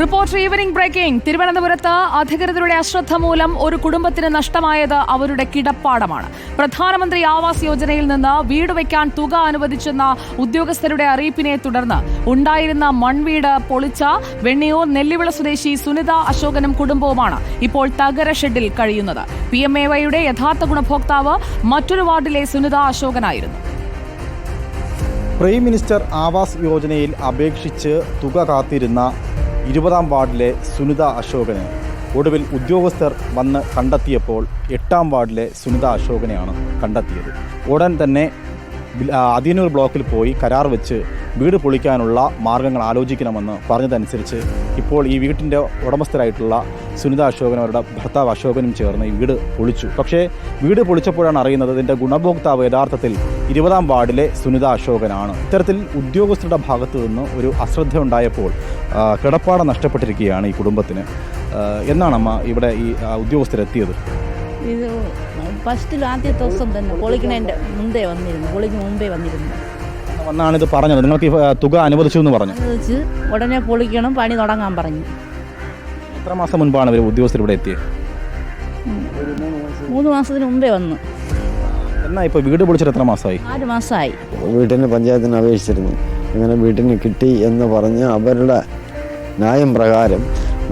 Reporter evening breaking. തിരുവനന്തപുരത്ത് അധികൃതരുടെ അശ്രദ്ധ മൂലം ഒരു കുടുംബത്തിന് നഷ്ടമായത് അവരുടെ കിടപ്പാടമാണ്. പ്രധാനമന്ത്രി ആവാസ് യോജനയിൽ നിന്ന് വീട് വയ്ക്കാൻ തുക അനുവദിച്ചെന്ന ഉദ്യോഗസ്ഥരുടെ അറിയിപ്പിനെ തുടർന്ന് ഉണ്ടായിരുന്ന മൺവീട് പൊളിച്ച വെണ്ണിയൂർ നെല്ലിവിള സ്വദേശി സുനിത അശോകനും കുടുംബവുമാണ് ഇപ്പോൾ തകര ഷെഡിൽ കഴിയുന്നത്. പി എം എ വൈയുടെ യഥാർത്ഥ ഗുണഭോക്താവ് മറ്റൊരു വാർഡിലെ സുനിത അശോകനായിരുന്നു. പ്രൈം മിനിസ്റ്റർ ആവാസ് യോജനയിൽ അപേക്ഷിച്ച് തുക കാത്തിരുന്ന ഇരുപതാം വാർഡിലെ സുനിത അശോകനെ ഒടുവിൽ ഉദ്യോഗസ്ഥർ വന്ന് കണ്ടെത്തിയപ്പോൾ എട്ടാം വാർഡിലെ സുനിത അശോകനെയാണ് കണ്ടെത്തിയത്. ഉടൻ തന്നെ അതിനൂർ ബ്ലോക്കിൽ പോയി കരാർ വെച്ച് വീട് പൊളിക്കാനുള്ള മാർഗങ്ങൾ ആലോചിക്കണമെന്ന് പറഞ്ഞതനുസരിച്ച് ഇപ്പോൾ ഈ വീട്ടിന്റെ ഉടമസ്ഥരായിട്ടുള്ള സുനിത അശോകൻ അവരുടെ ഭർത്താവ് അശോകനും ചേർന്ന് ഈ വീട് പൊളിച്ചു. പക്ഷേ വീട് പൊളിച്ചപ്പോഴാണ് അറിയുന്നത് ഇതിന്റെ ഗുണഭോക്താവ് യഥാർത്ഥത്തിൽ ഇരുപതാം വാർഡിലെ സുനിത അശോകനാണ്. ഇത്തരത്തിൽ ഉദ്യോഗസ്ഥരുടെ ഭാഗത്തു നിന്ന് ഒരു അശ്രദ്ധ ഉണ്ടായപ്പോൾ കിടപ്പാടം നഷ്ടപ്പെട്ടിരിക്കുകയാണ് ഈ കുടുംബത്തിന്. എന്നാണമ്മ എന്നാണ് അമ്മ ഇവിടെ ഈ ഉദ്യോഗസ്ഥരെത്തിയത്? ഇത് ഫസ്റ്റിൽ ആദ്യത്തെ ദിവസം തന്നെ പൊളിക്കണേന്റെ മുമ്പേ വന്നിരുന്നു. പൊളിക്ക് മുമ്പേ വന്നിരുന്നു. വന്നാണ് ഇത് പറഞ്ഞത്. നിങ്ങൾക്ക് തുക അനുവദിച്ചു എന്ന് പറഞ്ഞു. ഉടനെ പൊളിക്കണം പണി തുടങ്ങാൻ പറഞ്ഞു. എത്ര മാസം മുൻപാണ് ഇവർ ഉദ്യോഗസ്ഥർ ഇവിടെ എത്തിയത്? മൂന്ന് മാസത്തിന് മുമ്പേ വന്നു. എന്നാ ഇപ്പോൾ വീട് പൊളിച്ചിട്ട് എത്ര മാസമായി? ആറ് മാസമായി. വീട്ടിന് പഞ്ചായത്തിന് അപേക്ഷിച്ചിരുന്നു. അങ്ങനെ വീട്ടിന് കിട്ടി എന്ന് പറഞ്ഞ് അവരുടെ ന്യായം പ്രകാരം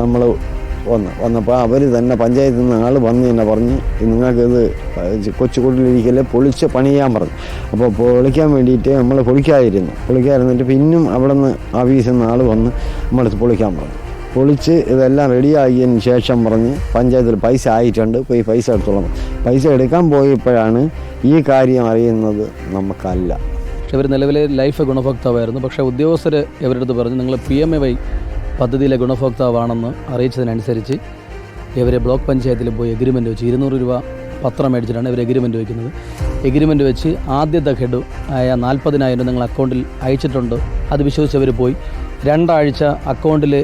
നമ്മൾ വന്ന് വന്നപ്പോൾ അവർ തന്നെ പഞ്ചായത്തിൽ നിന്ന് ആൾ വന്ന് തന്നെ പറഞ്ഞ് നിങ്ങൾക്കിത് കൊച്ചുകുട്ടിലിരിക്കലെ പൊളിച്ച് പണിയാൻ പറഞ്ഞു. അപ്പോൾ പൊളിക്കാൻ വേണ്ടിയിട്ട് നമ്മൾ പൊളിക്കാതിരുന്നു. പൊളിക്കാതിരുന്നിട്ട് പിന്നും അവിടെ നിന്ന് ഓഫീസിൽ നിന്ന് ആൾ വന്ന് നമ്മളടുത്ത് പൊളിക്കാൻ പറഞ്ഞു. പൊളിച്ച് ഇതെല്ലാം റെഡിയാക്കിയതിന് ശേഷം പറഞ്ഞ് പഞ്ചായത്തിൽ പൈസ ആയിട്ടുണ്ട് പോയി പൈസ എടുത്തോളാം. പൈസ എടുക്കാൻ പോയപ്പോഴാണ് ഈ കാര്യം അറിയുന്നത് നമുക്കല്ല. പക്ഷെ ഇവർ നിലവിലെ ലൈഫ് ഗുണഭോക്താവായിരുന്നു. പക്ഷേ ഉദ്യോഗസ്ഥർ ഇവരടുത്ത് പറഞ്ഞ് നിങ്ങൾ പി എം എ വൈ പദ്ധതിയിലെ ഗുണഭോക്താവാണെന്ന് അറിയിച്ചതിനനുസരിച്ച് ഇവരെ ബ്ലോക്ക് പഞ്ചായത്തിൽ പോയി എഗ്രിമെന്റ് വെച്ച് ഇരുന്നൂറ് രൂപ പത്രം മേടിച്ചിട്ടാണ് ഇവർ എഗ്രിമെന്റ് വയ്ക്കുന്നത് എഗ്രിമെന്റ് വെച്ച് ആദ്യത്തെ ഘഡു ആയ നാൽപ്പതിനായിരം നിങ്ങൾ അക്കൗണ്ടിൽ അയച്ചിട്ടുണ്ട്. അത് വിശ്വസിച്ച് അവർ പോയി. രണ്ടാഴ്ച അക്കൗണ്ടിൽ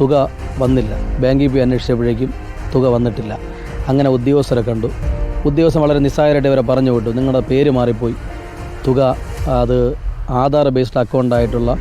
തുക വന്നില്ല. ബാങ്കിൽ പോയി അന്വേഷിച്ചപ്പോഴേക്കും തുക വന്നിട്ടില്ല. അങ്ങനെ ഉദ്യോഗസ്ഥരെ കണ്ടു. ഉദ്യോഗസ്ഥൻ വളരെ നിസ്സാരമായിട്ട് ഇവരെ പറഞ്ഞു വിട്ടു. നിങ്ങളുടെ പേര് മാറിപ്പോയി. തുക അത് ആധാർ ബേസ്ഡ് അക്കൗണ്ടായിട്ടുള്ള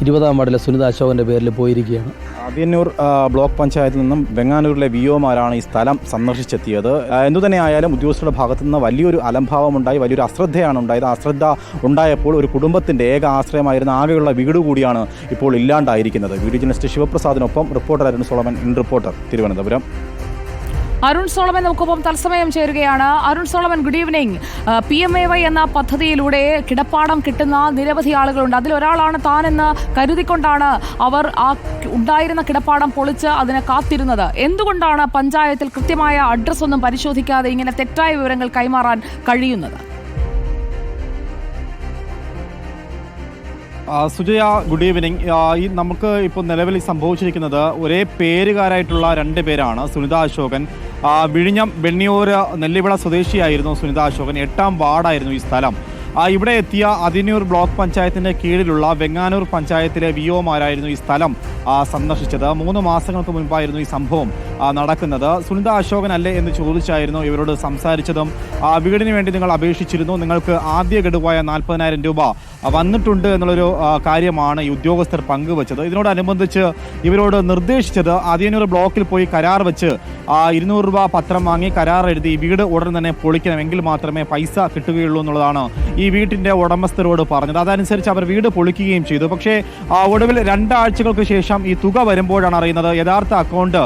ഇരുപതാം വാർഡിലെ സുനിത അശോകന്റെ പേരിൽ പോയിരിക്കുകയാണ്. അതിയന്നൂർ ആ, ബ്ലോക്ക് പഞ്ചായത്തിൽ നിന്നും വെങ്ങാനൂരിലെ വി ഒമാരാണ് ഈ സ്ഥലം സന്ദർശിച്ചെത്തിയത്. എന്തുതന്നെയായാലും ഉദ്യോഗസ്ഥരുടെ ഭാഗത്തു നിന്ന് വലിയൊരു അലംഭാവമുണ്ടായി വലിയൊരു അശ്രദ്ധയാണ് ഉണ്ടായത്. അശ്രദ്ധ ഉണ്ടായപ്പോൾ ഒരു കുടുംബത്തിന്റെ ഏക ആശ്രയമായിരുന്ന ആകെയുള്ള വീട് കൂടിയാണ് ഇപ്പോൾ ഇല്ലാണ്ടായിരിക്കുന്നത്. Video journalist ശിവപ്രസാദിനൊപ്പം reporter Arun Solomon in reporter Thiruvananthapuram. Arun Solomon നമുക്കൊപ്പം തത്സമയം ചേരുകയാണ്. Arun Solomon good evening P M A Y എന്ന പദ്ധതിയിലൂടെ കിടപ്പാടം കിട്ടുന്ന നിരവധി ആളുകളുണ്ട്. അതിലൊരാളാണ് താനെന്ന് കരുതിക്കൊണ്ടാണ് അവർ ആ ഉണ്ടായിരുന്ന കിടപ്പാടം പൊളിച്ച് അതിനെ കാത്തിരുന്നത്. എന്തുകൊണ്ടാണ് പഞ്ചായത്തിൽ കൃത്യമായ അഡ്രസ് ഒന്നും പരിശോധിക്കാതെ ഇങ്ങനെ തെറ്റായ വിവരങ്ങൾ കൈമാറാൻ കഴിയുന്നത്? സുജയ ഗുഡ് ഈവനിങ് ഈ നമുക്ക് ഇപ്പോൾ നിലവിൽ സംഭവിച്ചിരിക്കുന്നത് ഒരേ പേരുകാരായിട്ടുള്ള രണ്ട് പേരാണ്. സുനിത അശോകൻ വിഴിഞ്ഞം വെണ്ണിയൂര് നെല്ലിവിള സ്വദേശിയായിരുന്നു സുനിത അശോകൻ. എട്ടാം വാർഡായിരുന്നു ഈ സ്ഥലം. ഇവിടെ എത്തിയ അതിനൂർ ബ്ലോക്ക് പഞ്ചായത്തിന്റെ കീഴിലുള്ള വെങ്ങാനൂർ പഞ്ചായത്തിലെ വി ഒമാരായിരുന്നു ഈ സ്ഥലം സന്ദർശിച്ചത്. മൂന്ന് മാസങ്ങൾക്ക് മുൻപായിരുന്നു ഈ സംഭവം. നടക്കുന്നത്. സുനിത അശോകൻ അല്ലേ എന്ന് ചോദിച്ചായിരുന്നു ഇവരോട് സംസാരിച്ചതും. വീടിന് വേണ്ടി നിങ്ങൾ അപേക്ഷിച്ചിരുന്നു. നിങ്ങൾക്ക് ആദ്യ ഗഡുവായ നാൽപ്പതിനായിരം രൂപ വന്നിട്ടുണ്ട് എന്നുള്ളൊരു കാര്യമാണ് ഈ ഉദ്യോഗസ്ഥർ പങ്കുവച്ചത്. ഇതിനോടനുബന്ധിച്ച് ഇവരോട് നിർദ്ദേശിച്ചത് അതിനൊരു ബ്ലോക്കിൽ പോയി കരാർ വെച്ച് ഇരുന്നൂറ് രൂപ പത്രം വാങ്ങി കരാർ എഴുതി വീട് ഉടൻ തന്നെ പൊളിക്കണമെങ്കിൽ മാത്രമേ പൈസ കിട്ടുകയുള്ളൂ എന്നുള്ളതാണ് ഈ വീട്ടിന്റെ ഉടമസ്ഥരോട് പറഞ്ഞത്. അതനുസരിച്ച് അവർ വീട് പൊളിക്കുകയും ചെയ്തു. പക്ഷേ ഒടുവിൽ രണ്ടാഴ്ചകൾക്ക് ശേഷം ഈ തുക വരുമ്പോഴാണ് അറിയുന്നത്. യഥാർത്ഥ അക്കൗണ്ട്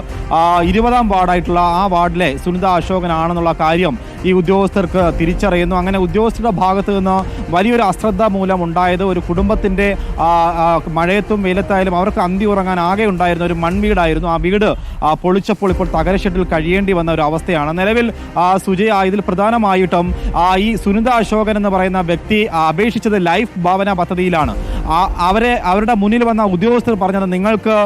ഇരുപതാം വാർഡായിട്ടുള്ള ആ വാർഡിലെ സുനിത അശോകനാണെന്നുള്ള കാര്യം ഈ ഉദ്യോഗസ്ഥർക്ക് തിരിച്ചറിയുന്നു. അങ്ങനെ ഉദ്യോഗസ്ഥരുടെ ഭാഗത്തു നിന്ന് വലിയൊരു അശ്രദ്ധ മൂലം ഉണ്ടായത് ഒരു ആ, മഴയത്തും വെയിലത്തായാലും അവർക്ക് അന്തി ഉറങ്ങാൻ ആകെ ഉണ്ടായിരുന്ന ഒരു മൺവീടായിരുന്നു. ആ വീട് പൊളിച്ചപ്പോൾ ഇപ്പോൾ തകരഷെട്ടിൽ കഴിയേണ്ടി വന്ന ഒരു അവസ്ഥയാണ്. നിലവിൽ സുജയ ഇതിൽ പ്രധാനമായിട്ടും ഈ സുനിത അശോകൻ എന്ന് പറയുന്ന വ്യക്തി അപേക്ഷിച്ചത് ലൈഫ് ഭാവന പദ്ധതിയിലാണ്. അവരെ അവരുടെ മുന്നിൽ വന്ന ഉദ്യോഗസ്ഥർ പറഞ്ഞത് നിങ്ങൾക്ക്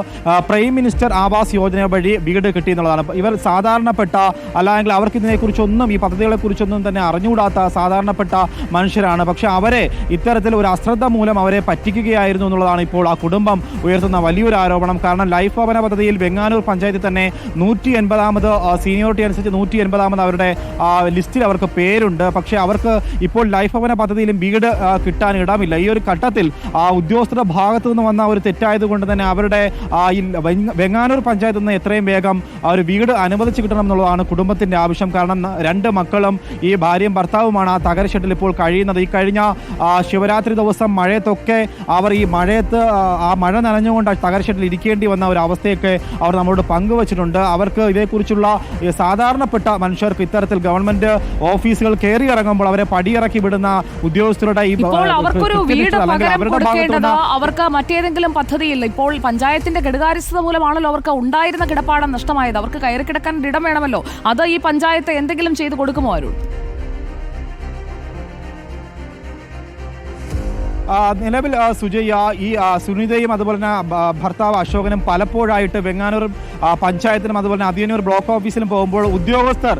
പ്രൈം മിനിസ്റ്റർ ആവാസ് യോജന വഴി വീട് കിട്ടി എന്നുള്ളതാണ്. ഇവർ സാധാരണപ്പെട്ട അല്ലെങ്കിൽ അവർക്ക് ഇതിനെക്കുറിച്ചൊന്നും ഈ പദ്ധതികളെ കുറിച്ചൊന്നും തന്നെ അറിഞ്ഞുകൂടാത്ത സാധാരണപ്പെട്ട മനുഷ്യരാണ്. പക്ഷെ അവരെ ഇത്തരത്തിൽ ഒരു അശ്രദ്ധ മൂലം അവരെ പറ്റിക്കുകയായിരുന്നു എന്നുള്ളതാണ് ഇപ്പോൾ ആ കുടുംബം ഉയർത്തുന്ന വലിയൊരു ആരോപണം. കാരണം ലൈഫ് ഭവന പദ്ധതിയിൽ വെങ്ങാനൂർ പഞ്ചായത്തിൽ തന്നെ നൂറ്റി എൺപതാമത് സീനിയോറിറ്റി അനുസരിച്ച് നൂറ്റി എൺപതാമത് അവരുടെ ലിസ്റ്റിൽ അവർക്ക് പേരുണ്ട്. പക്ഷേ അവർക്ക് ഇപ്പോൾ ലൈഫ് ഭവന പദ്ധതിയിലും വീട് കിട്ടാൻ ഇടമില്ല. ഈ ഒരു ഘട്ടത്തിൽ ആ, ഉദ്യോഗസ്ഥരുടെ ഭാഗത്തു നിന്ന് വന്ന ഒരു തെറ്റായതുകൊണ്ട് തന്നെ അവരുടെ വെങ്ങാനൂർ പഞ്ചായത്തിൽ നിന്ന് എത്രയും വേഗം ഒരു വീട് അനുവദിച്ചു കിട്ടണം എന്നുള്ളതാണ് കുടുംബത്തിന്റെ ആവശ്യം. കാരണം രണ്ട് രണ്ട് മക്കളും ഈ ഭാര്യയും ഭർത്താവുമാണ് ആ തകരഷെട്ടിൽ ഇപ്പോൾ കഴിയുന്നത്. ഈ കഴിഞ്ഞ ശിവരാത്രി ദിവസം മഴയത്തൊക്കെ അവർ ഈ മഴയത്ത് ആ, മഴ നനഞ്ഞുകൊണ്ട് തകര തകരഷെട്ടിൽ ഇരിക്കേണ്ടി വന്ന ഒരു അവസ്ഥയൊക്കെ അവർ നമ്മളോട് പങ്കുവച്ചിട്ടുണ്ട്. അവർക്ക് ഇതേക്കുറിച്ചുള്ള സാധാരണപ്പെട്ട മനുഷ്യർക്ക് ഇത്തരത്തിൽ ഗവൺമെന്റ് ഓഫീസുകൾ കയറി ഇറങ്ങുമ്പോൾ അവരെ പടിയിറക്കി വിടുന്ന ഉദ്യോഗസ്ഥരുടെ ഈ അവർക്ക് മറ്റേതെങ്കിലും പദ്ധതിയില്ല. ഇപ്പോൾ പഞ്ചായത്തിന്റെ ഘടകാരിസ്ഥത മൂലമാണല്ലോ അവർക്ക് ഉണ്ടായിരുന്ന കിടപ്പാടം നഷ്ടമായത്. അവർക്ക് കയറി കിടക്കാൻ ഇടം വേണമല്ലോ. അത് ഈ പഞ്ചായത്ത് എന്തെങ്കിലും ചെയ്തു കൊടുക്കുമോ? അരുൺ ആ, നിലവിൽ സുജയ സുജയ്യ ഈ സുനിതയും അതുപോലെ തന്നെ ഭർത്താവ് അശോകനും പലപ്പോഴായിട്ട് വെങ്ങാനൂർ പഞ്ചായത്തിലും അതുപോലെ തന്നെ അതിയന്നൂർ ബ്ലോക്ക് ഓഫീസിലും പോകുമ്പോൾ ഉദ്യോഗസ്ഥർ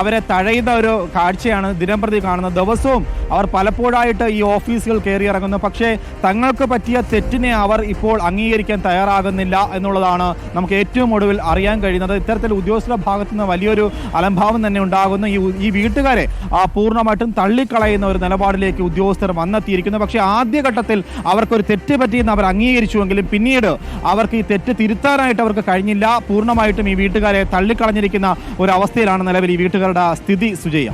അവരെ തഴയുന്ന ഒരു കാഴ്ചയാണ് ദിനംപ്രതി കാണുന്നത്. ദിവസവും അവർ പലപ്പോഴായിട്ട് ഈ ഓഫീസുകൾ കയറി ഇറങ്ങുന്നു. പക്ഷേ തങ്ങൾക്ക് പറ്റിയ തെറ്റിനെ അവർ ഇപ്പോൾ അംഗീകരിക്കാൻ തയ്യാറാകുന്നില്ല എന്നുള്ളതാണ് നമുക്ക് ഏറ്റവും ഒടുവിൽ അറിയാൻ കഴിയുന്നത്. ഇത്തരത്തിൽ ഉദ്യോഗസ്ഥരുടെ ഭാഗത്തു നിന്ന് വലിയൊരു അലംഭാവം തന്നെ ഉണ്ടാകുന്നു. ഈ ഈ വീട്ടുകാരെ പൂർണമായിട്ടും തള്ളിക്കളയുന്ന ഒരു നിലപാടിലേക്ക് ഉദ്യോഗസ്ഥർ വന്നെത്തിയിരിക്കുന്നു. പക്ഷേ ആദ്യഘട്ടത്തിൽ അവർക്കൊരു തെറ്റ് പറ്റിയെന്ന് അവർ അംഗീകരിച്ചുവെങ്കിലും പിന്നീട് അവർക്ക് ഈ തെറ്റ് തിരുത്താനായിട്ട് അവർക്ക് കഴിഞ്ഞില്ല. പൂർണമായിട്ടും ഈ വീട്ടുകാരെ തള്ളിക്കളഞ്ഞിരിക്കുന്ന ഒരു അവസ്ഥയിലാണ് നിലവിൽ ഈ വീട്ടുകാരുടെ സ്ഥിതി സുജയ്യ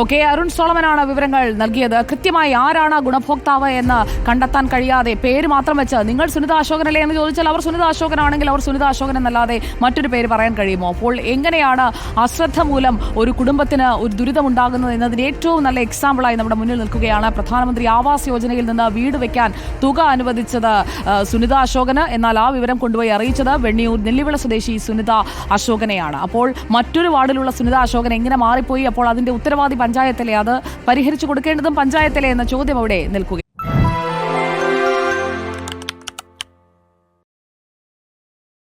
ഓക്കെ അരുൺ സോളമനാണ് വിവരങ്ങൾ നൽകിയത്. കൃത്യമായി ആരാണ് ഗുണഭോക്താവ് എന്ന് കണ്ടെത്താൻ കഴിയാതെ പേര് മാത്രം വെച്ച് നിങ്ങൾ സുനിത അശോകനല്ലേ എന്ന് ചോദിച്ചാൽ അവർ സുനിത അശോകനാണെങ്കിൽ അവർ സുനിത അശോകൻ എന്നല്ലാതെ മറ്റൊരു പേര് പറയാൻ കഴിയുമോ? അപ്പോൾ എങ്ങനെയാണ് അശ്രദ്ധ മൂലം ഒരു കുടുംബത്തിന് ഒരു ദുരിതമുണ്ടാകുന്നത് എന്നതിന് ഏറ്റവും നല്ല എക്സാമ്പിളായി നമ്മുടെ മുന്നിൽ നിൽക്കുകയാണ് പ്രധാനമന്ത്രി ആവാസ് യോജനയിൽ നിന്ന് വീട് വെക്കാൻ തുക അനുവദിച്ചത് സുനിത അശോകന്. എന്നാൽ ആ വിവരം കൊണ്ടുപോയി അറിയിച്ചത് വെണ്ണിയൂർ നെല്ലിവിള സ്വദേശി സുനിത അശോകനെയാണ്. അപ്പോൾ മറ്റൊരു വാർഡിലുള്ള സുനിത അശോകൻ എങ്ങനെ മാറിപ്പോയി? അപ്പോൾ അതിന്റെ ഉത്തരവാദി പഞ്ചായത്തിലെ അത് പരിഹരിച്ചു കൊടുക്കേണ്ടതും പഞ്ചായത്തിലെ എന്ന ചോദ്യം അവിടെ നിൽക്കുകയാണ്.